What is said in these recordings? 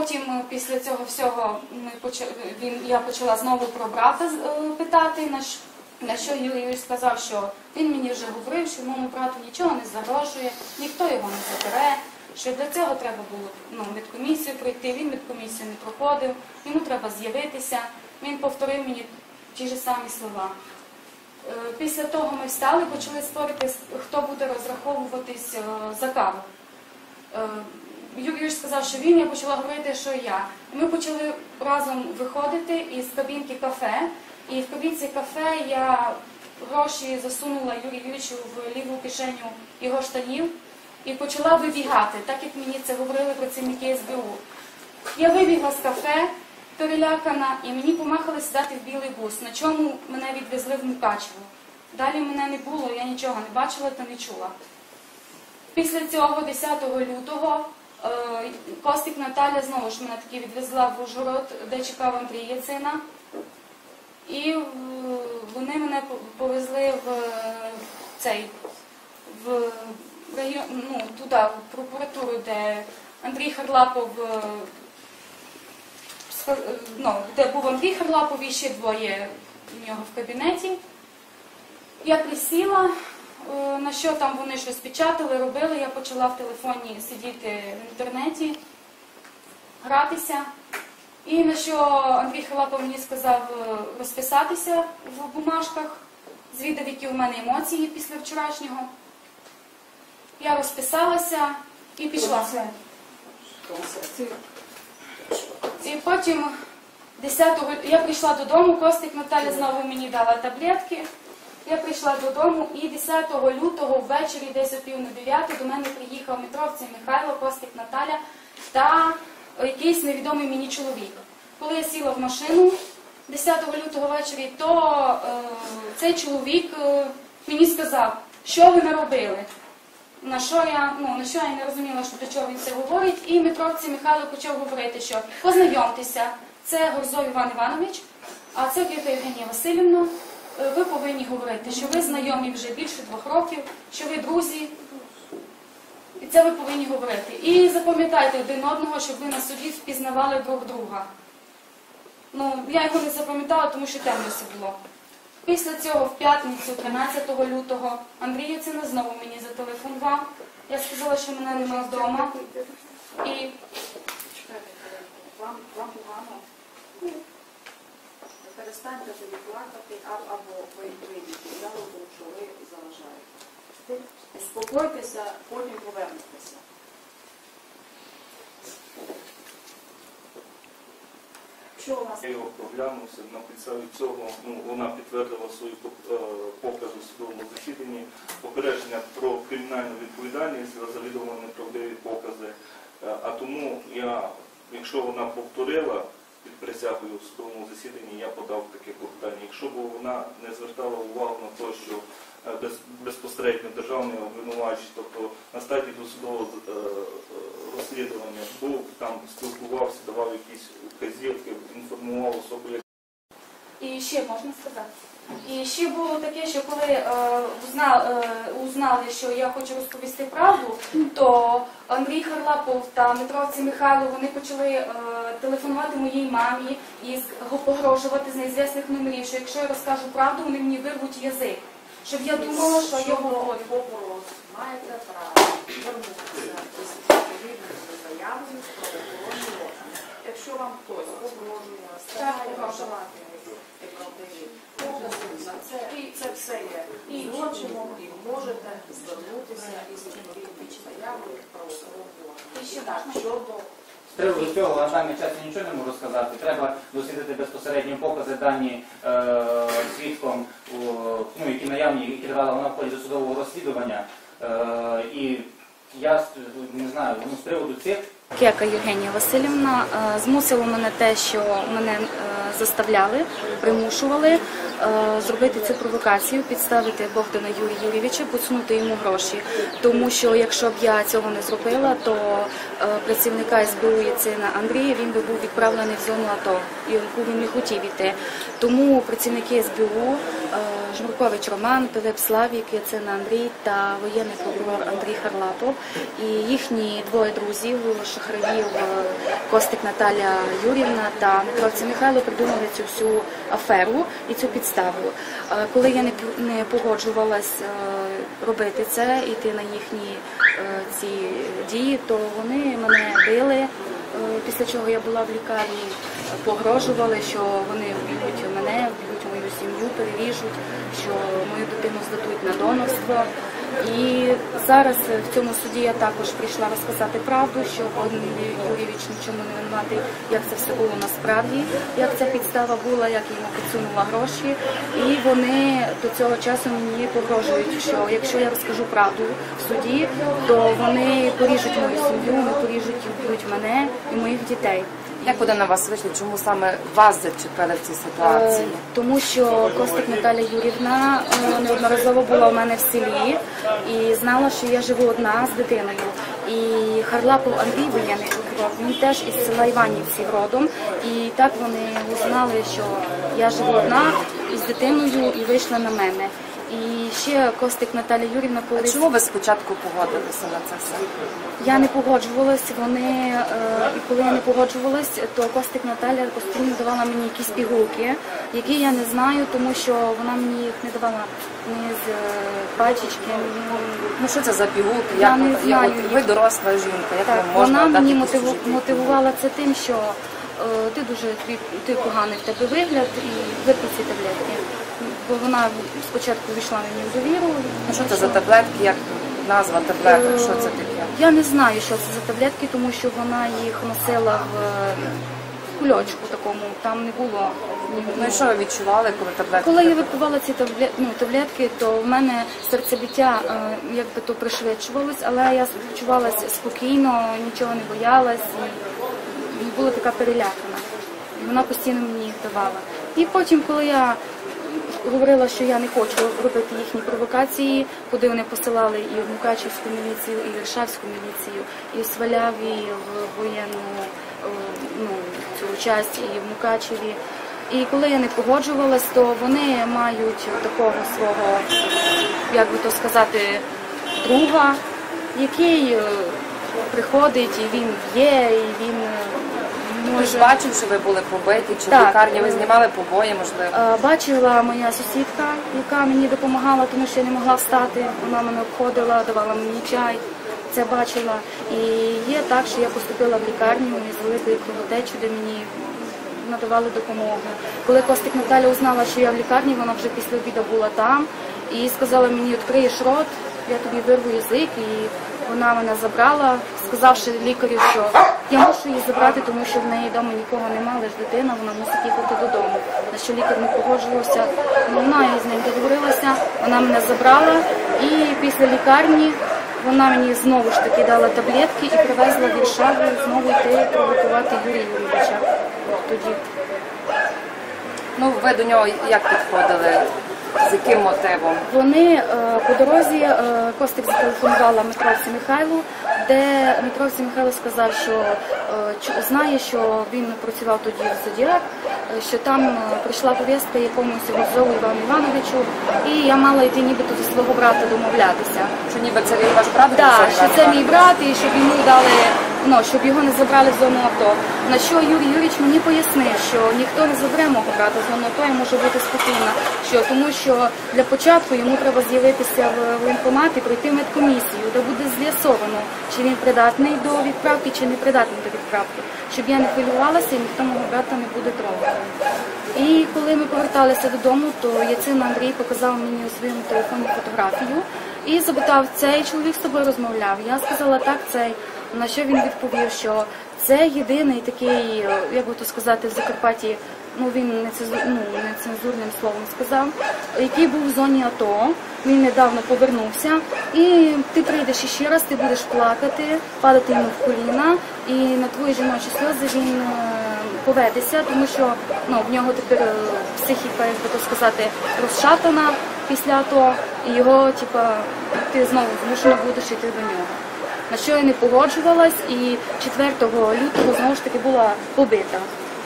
Потім е, після цього всього ми поча- він, я почала знову про брата е, питати, на, щ- на що Юрій сказав, що він мені вже говорив, що моєму брату нічого не загрожує, ніхто його не забере, що для цього треба було ну, медкомісію пройти, він медкомісію не проходив, йому треба з'явитися. Він повторив мені ті ж самі слова. Е, Після того ми встали, почали спорити, хто буде розраховуватись за каву. Юрій сказав, що він, я почала говорити, що я. Ми почали разом виходити із кабінки кафе. І в кабінці кафе я гроші засунула Юрію Юрійовичу в ліву кишеню його штанів і почала вибігати, так як мені це говорили працівники СБУ. Я вибігла з кафе, перелякана, і мені помахали сідати в білий бус, на чому мене відвезли в Мукачево. Далі мене не було, я нічого не бачила та не чула. Після цього, 10 лютого, Костик Наталя знову ж мене таки відвезла в Ужгород, де чекав Андрій Яцина. І е, вони мене повезли в е, цей в район, ну, туди, в прокуратуру, де Андрій Харлапов, е, е, ну, де був Андрій Харлапов і ще двоє в нього в кабінеті. Я присіла, е, на що там вони щось печатали, робили. Я почала в телефоні сидіти в інтернеті, гратися. І на що Андрій Хилапов мені сказав е, розписатися в бумажках, звідав, які у мене емоції після вчорашнього. Я розписалася і пішла. І потім 10-го я прийшла додому, Костик Наталя знову мені дала таблетки. Я прийшла додому і 10 лютого ввечері, десь о пів на 9, до мене приїхав Митровці Михайло, Костик Наталя та якийсь невідомий мені чоловік. Коли я сіла в машину 10 лютого ввечері, то е, цей чоловік е, мені сказав, що ви наробили. На що я ну на що я не розуміла, що до чого він це говорить, і Митровці Михайло почав говорити, що познайомтеся, це Горзов Іван Іванович, а це Квіта Євгенія Васильівна. Е, Ви повинні говорити, що ви знайомі вже більше двох років, що ви друзі, і це ви повинні говорити. І запам'ятайте один одного, щоб ви на суді впізнавали друг друга. Ну, я його не запам'ятала, тому що темно все було. Після цього, в п'ятницю, 13 лютого, Андрій Яцина знову мені зателефонував. Я сказала, що мене немає вдома. І вам погано? Перестаньте тоді плакати, або ви вийдете з залу, тому що ви заважаєте. Успокойтеся, потім повернетеся. Я його проглянувся на підставі цього. Ну вона підтвердила свої е, покази в судовому засіданні, попередження про кримінальну відповідальність за завідомо неправдиві покази. Е, А тому я, якщо вона повторила під присягою в судовому засіданні, я подав таке клопотання. Якщо б вона не звертала увагу на те, що е, без, безпосередньо державний обвинувач, тобто на стадії досудового е, е, розслідування був там, спілкувався, давав якісь вказівки, інформував особу, І ще можна сказати. І ще було таке, що коли е, узнали, е, узнали, що я хочу розповісти правду, то Андрій Харлапов та Митровці Михайло вони почали е, телефонувати моїй мамі і з- погрожувати з неізвісних номерів, що якщо я розкажу правду, вони мені вирвуть язик. Щоб я думала, що я говорю. Маєте право звернутися із відповідною заявою про. Якщо вам хтось погрожує, вживати неправдиві це, це все є і злочином, і можете звернутися із відповідною заявою. І ще Так, щодо З приводу цього на даний час я нічого не можу сказати. Треба дослідити безпосередньо покази дані е, свідком, о, ну, які наявні, які давала вона в ході досудового розслідування. Е, і я не знаю, ну, з приводу цих Кека Євгенія Васильівна е, змусило мене те, що мене е, заставляли, примушували е, зробити цю провокацію, підставити Богдана Юрія Юрійовича, поцнути йому гроші. Тому що якщо б я цього не зробила, то працівника СБУ Яцина Андрія він би був відправлений в зону АТО, яку він не хотів іти. Тому працівники СБУ Жмуркович Роман, Пилип Славік, Яцина Андрій та воєнний прокурор Андрій Харлапов і їхні двоє друзів е, Костик Наталя Юрівна та Митровці Михайло придумали цю всю аферу і цю підставу. Е, Коли я не погоджувалась е, робити це, йти на їхні е, ці дії, то вони мене били. Після чого я була в лікарні, погрожували, що вони вб'ють мене, сім'ю, переріжуть, що мою дитину здадуть на донорство. І зараз е, в цьому суді я також прийшла розказати правду, що Богдан Юрійович нічому не винуватий, як це все було насправді, як ця підстава була, як йому підсунула гроші. І вони до цього часу мені погрожують, що якщо я розкажу правду в суді, то вони поріжуть мою сім'ю, вони поріжуть мене і моїх дітей. Як вони на вас вийшли? Чому саме вас зачепили в цій ситуації? Е, Тому що Костик Наталя Юрівна е, неодноразово була у мене в селі і знала, що я живу одна з дитиною. І Харлапов Андрій воєнний він теж із села Іванівців родом. І так вони узнали, що я живу одна із дитиною і вийшли на мене. І ще Костик Наталя Юрівна, коли А чому ви спочатку погодилися на це все? я не погоджувалась, вони е, і коли я не погоджувалась, то Костик Наталя постійно давала мені якісь пігулки, які я не знаю, тому що вона мені їх не давала ні з е, пачечки. ні- Ну що це за пігулки? Я Як не ви- знаю от ви доросла жінка, як Так, вам можна вона дати мені мотивувала це тим, що е, ти дуже твій- ти поганий в тебе вигляд і ці таблетки. Бо вона спочатку війшла мені в довіру. Ну що це за таблетки? Як назва таблеток? Що це таке? Я не знаю, що це за таблетки, тому що вона їх носила в е, кульочку такому, там не було. Ну і що ви відчували, коли таблетки? Коли я випивала ці табле- ну, таблетки, то в мене серцебиття е, якби то пришвидшувалось, але я почувалася спокійно, нічого не боялась і, і була така перелякана. Вона постійно мені їх давала. І потім, коли я говорила, що я не хочу робити їхні провокації, куди вони посилали і в Мукачівську міліцію, і в Іршавську міліцію, і в Сваляві, в воєнну е, ну, цю часть, і в Мукачеві. І коли я не погоджувалась, то вони мають такого свого, як би то сказати, друга, який е, приходить, і він є, і він е, Ми ж що ви були побиті, чи в Так. лікарні ви знімали побої, можливо. Е, Бачила моя сусідка, яка мені допомагала, тому що я не могла встати. Вона мене обходила, давала мені чай. Це бачила. І є так, що я поступила в лікарню із великою кровотечею, де мені надавали допомогу. Коли Костик Наталя узнала, що я в лікарні, вона вже після обіду була там і сказала мені, відкриєш рот, я тобі вирву язик. І вона мене забрала, сказавши лікарю, що я мушу її забрати, тому що в неї вдома нікого немає, лише дитина, вона мусить їхати додому. На що лікар не погоджувався. Вона з ним договорилася, вона мене забрала, і після лікарні вона мені знову ж таки дала таблетки і привезла в Віршаву знову йти провокувати Юрія Юрійовича. Тоді. Ну ви до нього як підходили? З яким мотивом? Вони е, по дорозі е, Костик зателефонувала Митровці Михайлу, де Митровці Михайло сказав, що е, знає, що він працював тоді в Зодіак, що там прийшла повістка якомусь Гудзову Івану Івановичу, і я мала йти нібито зі свого брата домовлятися. Що ніби це він ваш брат? Так, Це що це мій брат, і щоб йому дали, ну щоб його не забрали в зону АТО. На що Юрій Юрійович мені пояснив, що ніхто не забере мого брата в зону АТО, я можу бути спокійна. Що тому, що для початку йому треба з'явитися в воєнкомат і пройти медкомісію, де буде з'ясовано, чи він придатний до відправки, чи не придатний до відправки. Щоб я не хвилювалася, і ніхто мого брата не буде трогати. І коли ми поверталися додому, то Яцин Андрій показав мені у своєму телефоні фотографію і запитав, цей чоловік з тобою розмовляв. Я сказала так, цей. На що він відповів, що це єдиний такий, е, як би то сказати, в Закарпатті, ну він нецензу- ну, нецензурним словом сказав, який був в зоні АТО. Він недавно повернувся, і ти прийдеш іще раз, ти будеш плакати, падати йому в коліна, і на твої жіночі сльози він е, поведеться, тому що ну, в нього тепер е, психіка, як би то сказати, розшатана після АТО, і його, типа, ти знову змушена будеш йти до нього. На що я не погоджувалась, і 4 лютого знову ж таки була побита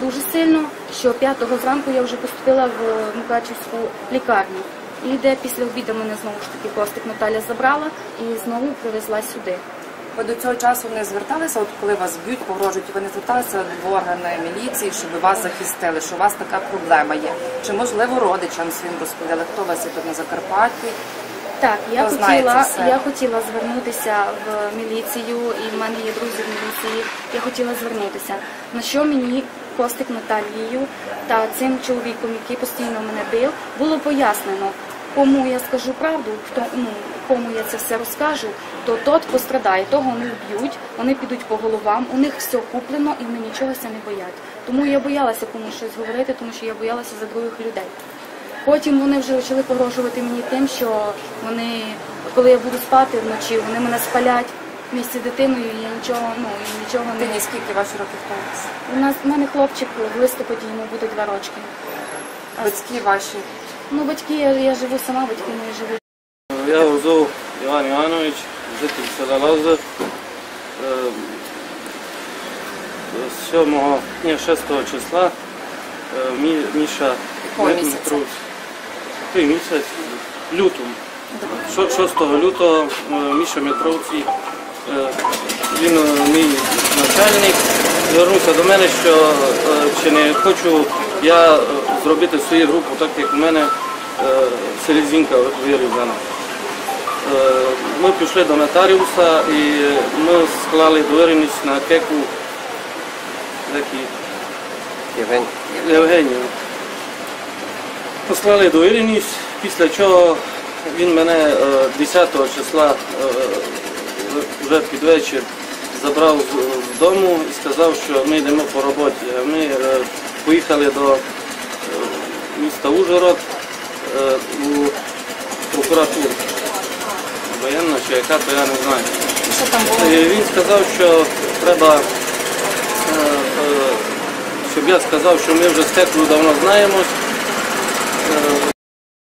дуже сильно, що 5 зранку я вже поступила в Мукачівську лікарню. І де після обіду мене знову ж таки Костик Наталя забрала і знову привезла сюди. Ви до цього часу не зверталися, от коли вас б'ють, погрожують, ви не зверталися в органи міліції, щоб вас захистили, що у вас така проблема є? Чи можливо родичам своїм розповіли, хто вас є тут на Закарпатті? Так, я Хто знає хотіла, це все? я хотіла звернутися в міліцію, і в мене є друзі в міліції. Я хотіла звернутися. На що мені Костик Наталією та цим чоловіком, який постійно мене бив, було пояснено, кому я скажу правду, хто ну кому я це все розкажу, то тот пострадає, того не вб'ють, вони підуть по головам, у них все куплено і вони нічогося не боять. Тому я боялася комусь щось говорити, тому що я боялася за других людей. Потім вони вже почали погрожувати мені тим, що вони, коли я буду спати вночі, вони мене спалять місці з дитиною, і я нічого, ну і нічого не ні скільки ваші років зараз? у нас у мене хлопчик в листопаді йому буде два рочки. Батьки ваші. Ну, батьки, я, я живу сама, батьки мої живуть. Я його Іван Іванович, житель села Лоза. Е, 7 ні, 6 числа е, Мі- Міша Якого Петрусь. Місяць, лютому. 6 лютого е, Міша Метровці, е, він е, мій начальник, звернувся до мене, що чи не хочу я зробити свою групу, так як у мене селезінка вирізана. Ми пішли до нотаріуса і ми склали довіреність на кеку Євгенію. Послали довіреність, після чого він мене е, 10 числа е, вже під вечір забрав з- дому і сказав, що ми йдемо по роботі. Ми е, поїхали до е, міста Ужгород е, у прокуратуру. Воєнна чи яка, то я не знаю. Що там було? Е, Він сказав, що треба, е, е, щоб я сказав, що ми вже з Теклою давно знаємось,